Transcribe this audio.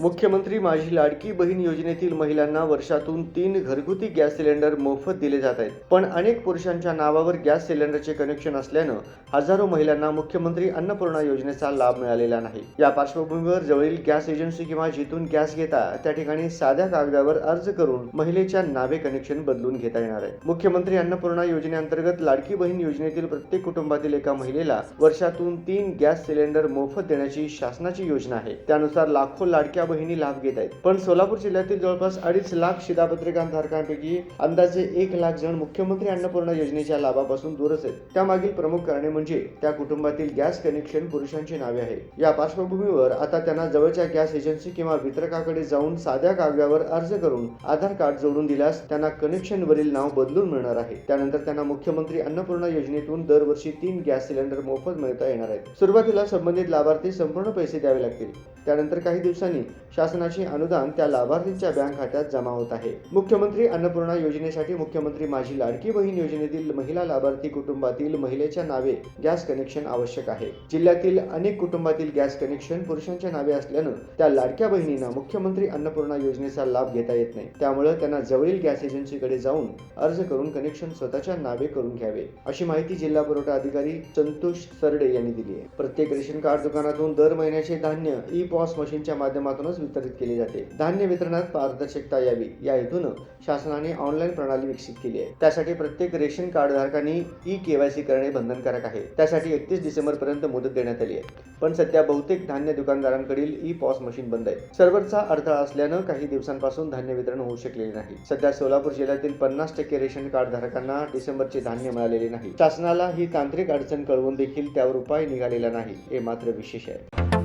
मुख्यमंत्री माझी लाडकी बहीण योजनेतील महिलांना वर्षातून तीन घरगुती गॅस सिलेंडर मोफत दिले जात आहेत. पण अनेक पुरुषांच्या नावावर गॅस सिलेंडरचे कनेक्शन असल्यानं हजारो महिलांना मुख्यमंत्री अन्नपूर्णा योजनेचा लाभ मिळालेला नाही. या पार्श्वभूमीवर जवळील गॅस एजन्सी किंवा जिथून गॅस घेता त्या ठिकाणी साध्या कागदावर अर्ज करून महिलेच्या नावे कनेक्शन बदलून घेता येणार आहे. मुख्यमंत्री अन्नपूर्णा योजनेअंतर्गत लाडकी बहीण योजनेतील प्रत्येक कुटुंबातील एका महिलेला वर्षातून तीन गॅस सिलेंडर मोफत देण्याची शासनाची योजना आहे. त्यानुसार लाखो लाडक्या बहिणी लाभ घेत आहेत. पण सोलापूर जिल्ह्यातील जवळपास अडीच लाख शिधापत्रिकांधारकांपैकी अंदाजे एक लाख जण मुख्यमंत्री अन्नपूर्णा योजनेच्या लाभापासून दूरच आहेत. त्यामागील प्रमुख कारणे म्हणजे त्या कुटुंबातील गॅस कनेक्शन पुरुषांची नावे आहे. या पार्श्वभूमीवर आता त्यांना जवळच्या गॅस एजन्सी किंवा वितरकाकडे जाऊन साध्या कागदावर अर्ज करून आधार कार्ड जोडून दिल्यास त्यांना कनेक्शन वरील नाव बदलून मिळणार आहे. त्यानंतर त्यांना मुख्यमंत्री अन्नपूर्णा योजनेतून दरवर्षी तीन गॅस सिलेंडर मोफत मिळता येणार आहेत. सुरुवातीला संबंधित लाभार्थी संपूर्ण पैसे द्यावे लागतील. त्यानंतर काही दिवसांनी शासनाचे अनुदान त्या लाभार्थींच्या बँक खात्यात जमा होत आहे. मुख्यमंत्री अन्नपूर्णा योजनेसाठी मुख्यमंत्री माझी लाडकी बहीण योजनेतील महिला लाभार्थी कुटुंबातील महिलेच्या नावे गॅस कनेक्शन आवश्यक आहे. जिल्ह्यातील अनेक कुटुंबातील गॅस कनेक्शन पुरुषांच्या नावे असल्यानं त्या लाडक्या बहिणींना मुख्यमंत्री अन्नपूर्णा योजनेचा लाभ घेता येत नाही. त्यामुळे त्यांना जवळील गॅस एजन्सीकडे जाऊन अर्ज करून कनेक्शन स्वतःच्या नावे करून घ्यावे अशी माहिती जिल्हा पुरवठा अधिकारी संतोष सरडे यांनी दिली आहे. प्रत्येक रेशन कार्ड दुकानातून दर महिन्याचे धान्य ई पॉस मशीनच्या माध्यमातून माध्यमातूनच वितरित केली जाते. धान्य वितरणात पारदर्शकता यावी या हेतून शासनाने ऑनलाईन प्रणाली विकसित केली आहे. त्यासाठी प्रत्येक रेशन कार्ड धारकांनी ई केवायसी करणे बंधनकारक आहे. त्यासाठी एकतीस डिसेंबर पर्यंत मुदत देण्यात आली आहे. पण सध्या बहुतेक धान्य दुकानदारांकडील ई पॉस मशीन बंद आहे. सर्व्हरचा अडथळा असल्यानं काही दिवसांपासून धान्य वितरण होऊ शकलेले नाही. सध्या सोलापूर जिल्ह्यातील पन्नास टक्के रेशन कार्ड धारकांना डिसेंबरचे धान्य मिळालेले नाही. शासनाला ही तांत्रिक अडचण कळवून देखील त्यावर उपाय निघालेला नाही. हे मात्र विशेष आहे.